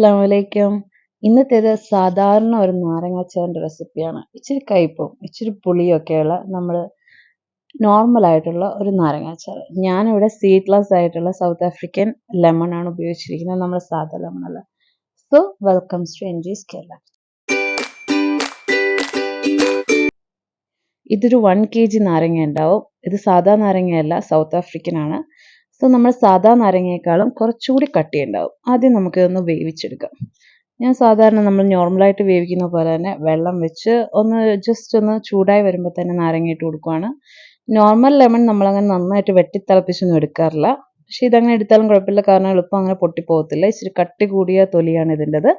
അസ്സലാമലൈക്കും. ഇന്നത്തേത് സാധാരണ ഒരു നാരങ്ങ നാരങ്ങാച്ചാറിന്റെ റെസിപ്പിയാണ്. ഇച്ചിരി കയ്പും ഇച്ചിരി പുളിയൊക്കെയുള്ള നമ്മൾ നോർമൽ ആയിട്ടുള്ള ഒരു നാരങ്ങാച്ചാർ ഞാനിവിടെ സീഡ്ലെസ് ആയിട്ടുള്ള സൗത്ത് ആഫ്രിക്കൻ ലെമൺ ആണ് ഉപയോഗിച്ചിരിക്കുന്നത്. നമ്മൾ സാധാ ലെമൺ അല്ല. So welcome to NG's Kerala ഇതൊരു വൺ കെ ജി നാരങ്ങ ഉണ്ടാവും. ഇത് സാധാ നാരങ്ങയല്ല സൗത്ത് ആഫ്രിക്കൻ ആണ്. സോ നമ്മൾ സാധാ നാരങ്ങയെക്കാളും കുറച്ചുകൂടി കട്ടിയുണ്ടാവും. ആദ്യം നമുക്കിതൊന്ന് വേവിച്ചെടുക്കാം. ഞാൻ സാധാരണ നമ്മൾ നോർമലായിട്ട് വേവിക്കുന്ന പോലെ തന്നെ വെള്ളം വെച്ച് ഒന്ന് ജസ്റ്റ് ഒന്ന് ചൂടായി വരുമ്പോൾ തന്നെ നാരങ്ങ ഇട്ട് കൊടുക്കുവാണ്. നോർമൽ ലെമൺ നമ്മളങ്ങനെ നന്നായിട്ട് വെട്ടിത്തിളപ്പിച്ചൊന്നും എടുക്കാറില്ല. പക്ഷേ ഇതങ്ങനെ എടുത്താലും കുഴപ്പമില്ല. കാരണം എളുപ്പം അങ്ങനെ പൊട്ടിപ്പോകത്തില്ല. ഇച്ചിരി കട്ടി കൂടിയ തൊലിയാണ് ഇതിന്റെത്.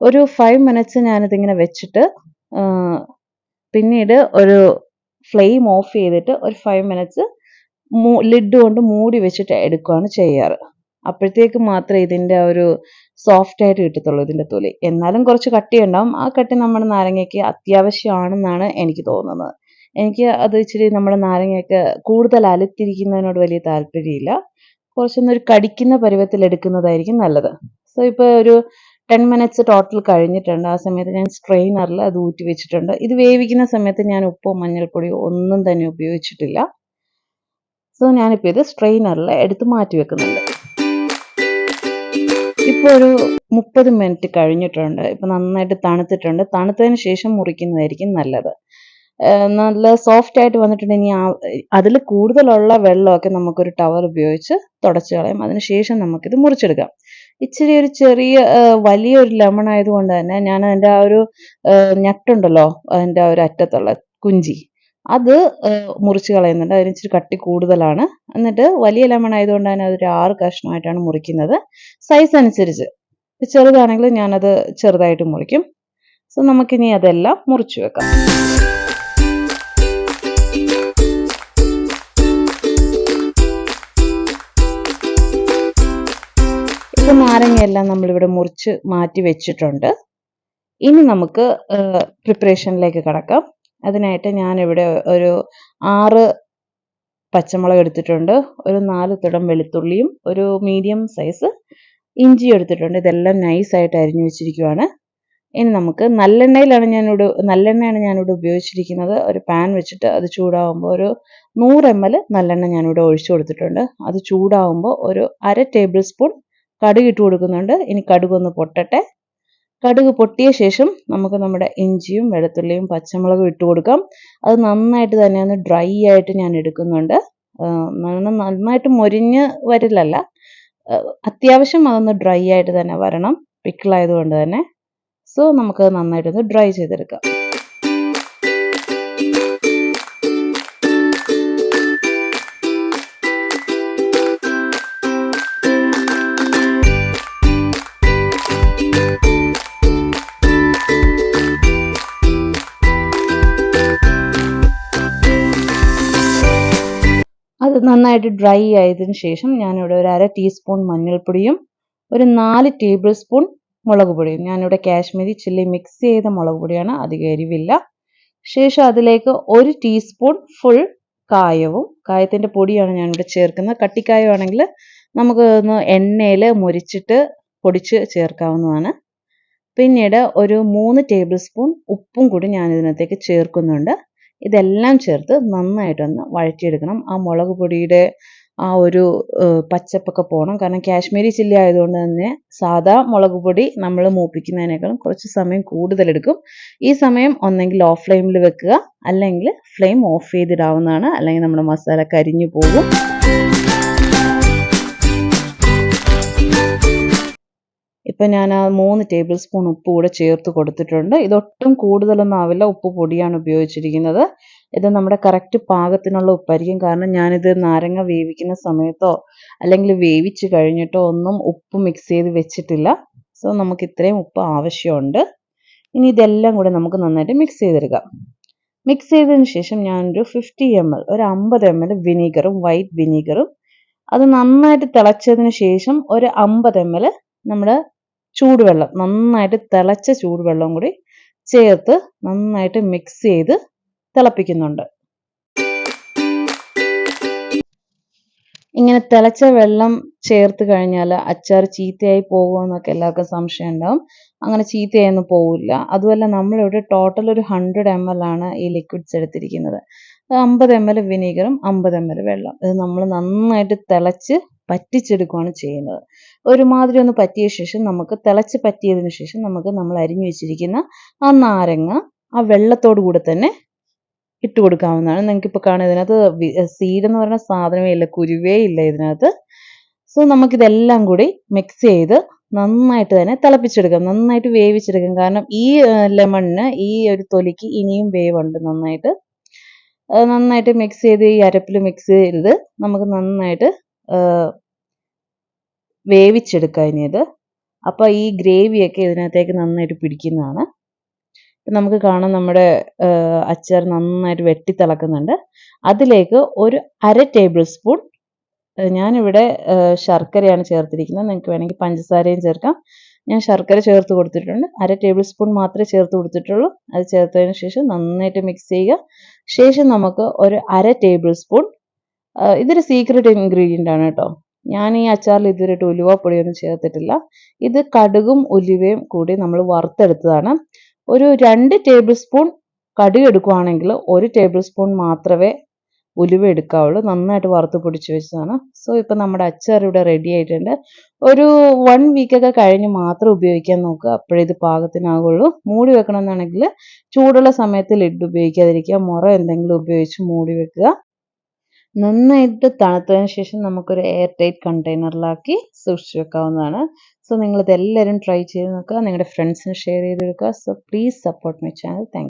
ഒരു ഫൈവ് മിനിറ്റ്സ് ഞാനിതിങ്ങനെ വെച്ചിട്ട് പിന്നീട് ഒരു ഫ്ലെയിം ഓഫ് ചെയ്തിട്ട് ഒരു ഫൈവ് മിനിറ്റ്സ് ലിഡ് കൊണ്ട് മൂടി വെച്ചിട്ട് എടുക്കുകയാണ് ചെയ്യാറ്. അപ്പോഴത്തേക്ക് മാത്രമേ ഇതിന്റെ ഒരു സോഫ്റ്റ് ആയിട്ട് കിട്ടത്തുള്ളൂ ഇതിന്റെ തൊലി. എന്നാലും കുറച്ച് കട്ടി ഉണ്ടാവും ആ കട്ടി നമ്മുടെ നാരങ്ങയ്ക്ക് അത്യാവശ്യമാണെന്നാണ് എനിക്ക് തോന്നുന്നത്. എനിക്ക് അത് ഇച്ചിരി നമ്മുടെ നാരങ്ങയൊക്കെ കൂടുതൽ അലുത്തിരിക്കുന്നതിനോട് വലിയ താല്പര്യമില്ല. കുറച്ചൊന്നൊരു കടിക്കുന്ന പരുവത്തിൽ എടുക്കുന്നതായിരിക്കും നല്ലത്. സോ ഇപ്പോൾ ഒരു ടെൻ മിനിറ്റ്സ് ടോട്ടൽ കഴിഞ്ഞിട്ടുണ്ട്. ആ സമയത്ത് ഞാൻ സ്ട്രെയിനറിൽ അത് ഊറ്റി വെച്ചിട്ടുണ്ട്. ഇത് വേവിക്കുന്ന സമയത്ത് ഞാൻ ഉപ്പോ മഞ്ഞൾപ്പൊടിയോ ഒന്നും തന്നെ ഉപയോഗിച്ചിട്ടില്ല. സോ ഞാനിപ്പോൾ ഇത് സ്ട്രെയിനറിൽ എടുത്ത് മാറ്റി വെക്കുന്നുണ്ട്. ഇപ്പോൾ ഒരു മുപ്പത് മിനിറ്റ് കഴിഞ്ഞിട്ടുണ്ട്. ഇപ്പം നന്നായിട്ട് തണുത്തിട്ടുണ്ട്. തണുത്തതിന് ശേഷം മുറിക്കുന്നതായിരിക്കും നല്ലത്. നല്ല സോഫ്റ്റ് ആയിട്ട് വന്നിട്ടുണ്ടെങ്കിൽ അതിൽ കൂടുതലുള്ള വെള്ളമൊക്കെ നമുക്കൊരു ടവർ ഉപയോഗിച്ച് തുടച്ച് കളയാം. അതിന് ശേഷം നമുക്കിത് മുറിച്ചെടുക്കാം. ഇച്ചിരി ഒരു ചെറിയ വലിയൊരു ലെമൺ ആയതുകൊണ്ട് തന്നെ ഞാൻ അതിന്റെ ആ ഒരു ഞട്ടുണ്ടല്ലോ. അതിന്റെ ആ ഒരു അറ്റത്തുള്ള കുഞ്ചി. അത് മുറിച്ച് കളയുന്നുണ്ട്. അതിന് ഇച്ചിരി കട്ടി കൂടുതലാണ്. എന്നിട്ട് വലിയ ലെമൺ ആയതുകൊണ്ട് തന്നെ അതൊരു ആറ് കഷ്ണമായിട്ടാണ് മുറിക്കുന്നത്. സൈസ് അനുസരിച്ച്. ചെറുതാണെങ്കിൽ ഞാനത് ചെറുതായിട്ട് മുറിക്കും. സോ നമുക്കിനി അതെല്ലാം മുറിച്ച് വെക്കാം. ഇപ്പം നാരങ്ങയെല്ലാം നമ്മളിവിടെ മുറിച്ച് മാറ്റി വെച്ചിട്ടുണ്ട്. ഇനി നമുക്ക് പ്രിപ്പറേഷനിലേക്ക് കടക്കാം. അതിനായിട്ട് ഞാനിവിടെ ഒരു ആറ് പച്ചമുളക് എടുത്തിട്ടുണ്ട്. ഒരു നാല് തുടം വെളുത്തുള്ളിയും ഒരു മീഡിയം സൈസ് ഇഞ്ചി എടുത്തിട്ടുണ്ട്. ഇതെല്ലാം നൈസായിട്ട് അരിഞ്ഞു വെച്ചിരിക്കുവാണ്. ഇനി നമുക്ക് നല്ലെണ്ണയിലാണ് ഞാനിവിടെ നല്ലെണ്ണയാണ് ഞാനിവിടെ ഉപയോഗിച്ചിരിക്കുന്നത്. ഒരു പാൻ വെച്ചിട്ട് അത് ചൂടാവുമ്പോൾ ഒരു നൂറ് എം എൽ നല്ലെണ്ണ ഞാനിവിടെ ഒഴിച്ചു കൊടുത്തിട്ടുണ്ട്. അത് ചൂടാവുമ്പോൾ ഒരു അര ടേബിൾ സ്പൂൺ കടുക് ഇട്ട് കൊടുക്കുന്നുണ്ട്. ഇനി കടുകൊന്ന് പൊട്ടട്ടെ. കടുക് പൊട്ടിയ ശേഷം നമുക്ക് നമ്മുടെ ഇഞ്ചിയും വെളുത്തുള്ളിയും പച്ചമുളകും ഇട്ട് കൊടുക്കാം. അത് നന്നായിട്ട് തന്നെ ഒന്ന് ഡ്രൈ ആയിട്ട് ഞാൻ എടുക്കുന്നുണ്ട്. നന്നായിട്ട് മൊരിഞ്ഞ് വരില്ലല്ല അത്യാവശ്യം അതൊന്ന് ഡ്രൈ ആയിട്ട് തന്നെ വരണം. പിക്കിളായതുകൊണ്ട് തന്നെ. സോ നമുക്ക് നന്നായിട്ടൊന്ന് ഡ്രൈ ചെയ്തെടുക്കാം. നന്നായിട്ട് ഡ്രൈ ആയതിനു ശേഷം ഞാനിവിടെ ഒരു അര ടീസ്പൂൺ മഞ്ഞൾപ്പൊടിയും ഒരു നാല് ടേബിൾ സ്പൂൺ മുളക് പൊടിയും. ഞാനിവിടെ കാശ്മീരി ചില്ലി മിക്സ് ചെയ്ത മുളക് പൊടിയാണ് അധികം എരിവില്ല. ശേഷം അതിലേക്ക് ഒരു ടീസ്പൂൺ ഫുൾ കായവും കായത്തിന്റെ പൊടിയാണ് ഞാനിവിടെ ചേർക്കുന്നത്. കട്ടിക്കായമാണെങ്കിൽ നമുക്ക് ഒന്ന് എണ്ണയിൽ മുരിച്ചിട്ട് പൊടിച്ച് ചേർക്കാവുന്നതാണ്. പിന്നീട് ഒരു മൂന്ന് ടേബിൾ സ്പൂൺ ഉപ്പും കൂടി ഞാൻ ഇതിനകത്തേക്ക് ചേർക്കുന്നുണ്ട്. ഇതെല്ലാം ചേർത്ത് നന്നായിട്ടൊന്ന് വഴറ്റിയെടുക്കണം. ആ മുളക് പൊടിയുടെ ആ ഒരു പച്ചപ്പൊക്കെ പോകണം കാരണം കാശ്മീരി ചില്ലി ആയതുകൊണ്ട് തന്നെ സാധാ മുളക് പൊടി നമ്മൾ മൂപ്പിക്കുന്നതിനേക്കാളും കുറച്ച് സമയം കൂടുതലെടുക്കും. ഈ സമയം ഒന്നെങ്കിൽ ഓഫ് ഫ്ലെയിമിൽ വെക്കുക. അല്ലെങ്കിൽ ഫ്ലെയിം ഓഫ് ചെയ്തിടാവുന്നതാണ്. അല്ലെങ്കിൽ നമ്മുടെ മസാല കരിഞ്ഞു പോകും. ഇപ്പം ഞാൻ ആ മൂന്ന് ടേബിൾ സ്പൂൺ ഉപ്പ് കൂടെ ചേർത്ത് കൊടുത്തിട്ടുണ്ട്. ഇതൊട്ടും കൂടുതലൊന്നും ആവില്ല. ഉപ്പ് പൊടിയാണ് ഉപയോഗിച്ചിരിക്കുന്നത്. ഇത് നമ്മുടെ കറക്റ്റ് പാകത്തിനുള്ള ഉപ്പായിരിക്കും. കാരണം ഞാനിത് നാരങ്ങ വേവിക്കുന്ന സമയത്തോ അല്ലെങ്കിൽ വേവിച്ച് കഴിഞ്ഞിട്ടോ ഒന്നും ഉപ്പ് മിക്സ് ചെയ്ത് വെച്ചിട്ടില്ല. സോ നമുക്ക് ഇത്രയും ഉപ്പ് ആവശ്യമുണ്ട്. ഇനി ഇതെല്ലാം കൂടെ നമുക്ക് നന്നായിട്ട് മിക്സ് ചെയ്തെടുക്കാം. മിക്സ് ചെയ്തതിന് ശേഷം ഞാനൊരു ഫിഫ്റ്റി എം എൽ ഒരു അമ്പത് എം എൽ വിനീഗറും വൈറ്റ് വിനീഗറും അത് നന്നായിട്ട് തിളച്ചതിന് ശേഷം ഒരു അമ്പത് എം എൽ നമ്മുടെ ചൂടുവെള്ളം നന്നായിട്ട് തിളച്ച ചൂടുവെള്ളം കൂടി ചേർത്ത് നന്നായിട്ട് മിക്സ് ചെയ്ത് തിളപ്പിക്കുന്നുണ്ട്. ഇങ്ങനെ തിളച്ച വെള്ളം ചേർത്ത് കഴിഞ്ഞാൽ അച്ചാർ ചീത്തയായി പോകുമെന്നൊക്കെ എല്ലാവർക്കും സംശയം ഉണ്ടാവും അങ്ങനെ ചീത്തയൊന്നും പോവില്ല. അതുമല്ല നമ്മളിവിടെ ടോട്ടൽ ഒരു ഹൺഡ്രഡ് എം എൽ ആണ് ഈ ലിക്വിഡ്സ് എടുത്തിരിക്കുന്നത്. അമ്പത് എം എൽ വിനീഗറും അമ്പത് എം എൽ വെള്ളം. ഇത് നമ്മൾ നന്നായിട്ട് തിളച്ച് പറ്റിച്ചെടുക്കുകയാണ് ചെയ്യുന്നത്. ഒരുമാതിരി ഒന്ന് പറ്റിയ ശേഷം നമുക്ക് തിളച്ച് പറ്റിയതിന് ശേഷം നമുക്ക് നമ്മൾ അരിഞ്ഞു വെച്ചിരിക്കുന്ന ആ നാരങ്ങ ആ വെള്ളത്തോടു കൂടെ തന്നെ ഇട്ട് കൊടുക്കാവുന്നതാണ്. നിങ്ങൾക്കിപ്പോൾ കാണാം ഇതിനകത്ത് സീഡ് എന്ന് പറയുന്ന സാധനമേ ഇല്ല കുരുവേ ഇല്ല ഇതിനകത്ത്. സോ നമുക്കിതെല്ലാം കൂടി മിക്സ് ചെയ്ത് നന്നായിട്ട് തന്നെ തിളപ്പിച്ചെടുക്കാം. നന്നായിട്ട് വേവിച്ചെടുക്കാം. കാരണം ഈ ലെമണിന് ഈ ഒരു തൊലിക്ക് ഇനിയും വേവുണ്ട് നന്നായിട്ട്. നന്നായിട്ട് മിക്സ് ചെയ്ത് ഈ അരപ്പിൽ മിക്സ് ചെയ്ത് നമുക്ക് നന്നായിട്ട് വേവിച്ചെടുക്കാം ഇനി ഇത്. അപ്പോൾ ഈ ഗ്രേവിയൊക്കെ ഇതിനകത്തേക്ക് നന്നായിട്ട് പിടിക്കുന്നതാണ്. നമുക്ക് കാണാം നമ്മുടെ അച്ചാർ നന്നായിട്ട് വെട്ടി വെട്ടിത്തിളക്കുന്നുണ്ട് അതിലേക്ക് ഒരു അര ടേബിൾ സ്പൂൺ ഞാനിവിടെ ശർക്കരയാണ് ചേർത്തിരിക്കുന്നത്. നിങ്ങൾക്ക് വേണമെങ്കിൽ പഞ്ചസാരയും ചേർക്കാം. ഞാൻ ശർക്കര ചേർത്ത് കൊടുത്തിട്ടുണ്ട്. അര ടേബിൾ സ്പൂൺ മാത്രമേ ചേർത്ത് കൊടുത്തിട്ടുള്ളൂ. അത് ചേർത്തതിന് ശേഷം നന്നായിട്ട് മിക്സ് ചെയ്യുക. ശേഷം നമുക്ക് ഒരു അര ടേബിൾ സ്പൂൺ ഇതൊരു സീക്രട്ട് ഇൻഗ്രീഡിയന്റ് ആണ് കേട്ടോ. ഞാൻ ഈ അച്ചാറിൽ ഇതുവരെയായിട്ട് ഉലുവപ്പൊടിയൊന്നും ചേർത്തിട്ടില്ല. ഇത് കടുകും ഉലുവയും കൂടി നമ്മൾ വറുത്തെടുത്തതാണ്. ഒരു രണ്ട് ടേബിൾ സ്പൂൺ കടുക് എടുക്കുവാണെങ്കിൽ ഒരു ടേബിൾ സ്പൂൺ മാത്രമേ ഉലുവ എടുക്കാവുള്ളൂ. നന്നായിട്ട് വറുത്ത് പൊടിച്ച് വെച്ചതാണ്. സോ ഇപ്പം നമ്മുടെ അച്ചാർ ഇവിടെ റെഡി ആയിട്ടുണ്ട്. ഒരു വൺ വീക്കൊക്കെ കഴിഞ്ഞ് മാത്രം ഉപയോഗിക്കാൻ നോക്കുക. അപ്പോഴേ ഇത് പാകത്തിനാകുള്ളൂ മൂടി വെക്കണമെന്നാണെങ്കിൽ ചൂടുള്ള സമയത്ത് ലിഡ് ഉപയോഗിക്കാതിരിക്കുക. മുറ എന്തെങ്കിലും ഉപയോഗിച്ച് മൂടി വെക്കുക. നന്നായിട്ട് തണുത്തതിന് ശേഷം നമുക്കൊരു എയർ ടൈറ്റ് കണ്ടെയ്നറിലാക്കി സൂക്ഷിച്ച് വെക്കാവുന്നതാണ്. സോ നിങ്ങളിത് എല്ലാവരും ട്രൈ ചെയ്ത് നോക്കുക. നിങ്ങളുടെ ഫ്രണ്ട്സിന് ഷെയർ ചെയ്ത് കൊടുക്കുക. So please support my channel thank